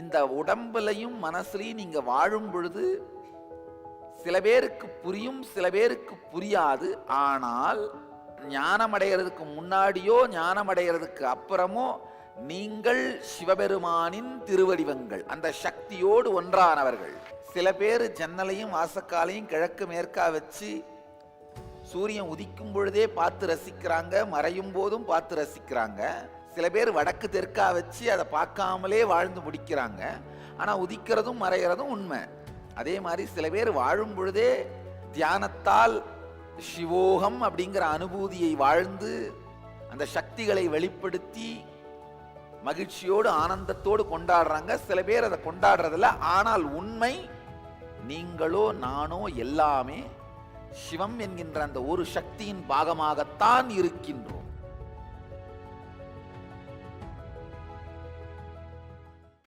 இந்த உடம்புலையும் மனசுலையும் நீங்க வாழும் பொழுது சில பேருக்கு புரியும் சில பேருக்கு புரியாது. ஆனால் ஞானம் அடைகிறதுக்கு முன்னாடியோ ஞானம் அடைகிறதுக்கு அப்புறமோ நீங்கள் சிவபெருமானின் திருவடிவங்கள் அந்த சக்தியோடு ஒன்றானவர்கள். சில பேர் ஜன்னலையும் வாசக்காலையும் கிழக்கு மேற்கா வச்சு சூரியன் உதிக்கும் பொழுதே பார்த்து ரசிக்கிறாங்க மறையும் போதும் பார்த்து ரசிக்கிறாங்க. சில பேர் வடக்கு தெற்கா வச்சு அதை பார்க்காமலே வாழ்ந்து முடிக்கிறாங்க. ஆனால் உதிக்கிறதும் மறைகிறதும் உண்மை. அதே மாதிரி சில பேர் வாழும் பொழுதே தியானத்தால் சிவோகம் அப்படிங்கிற அனுபூதியை வாழ்ந்து அந்த சக்திகளை வெளிப்படுத்தி மகிழ்ச்சியோடு ஆனந்தத்தோடு கொண்டாடுறாங்க. சில பேர் அதை கொண்டாடுறதில்ல. ஆனால் உண்மை நீங்களோ நானோ எல்லாமே சிவம் என்கின்ற அந்த ஒரு சக்தியின் பாகமாகத்தான் இருக்கின்றோம்.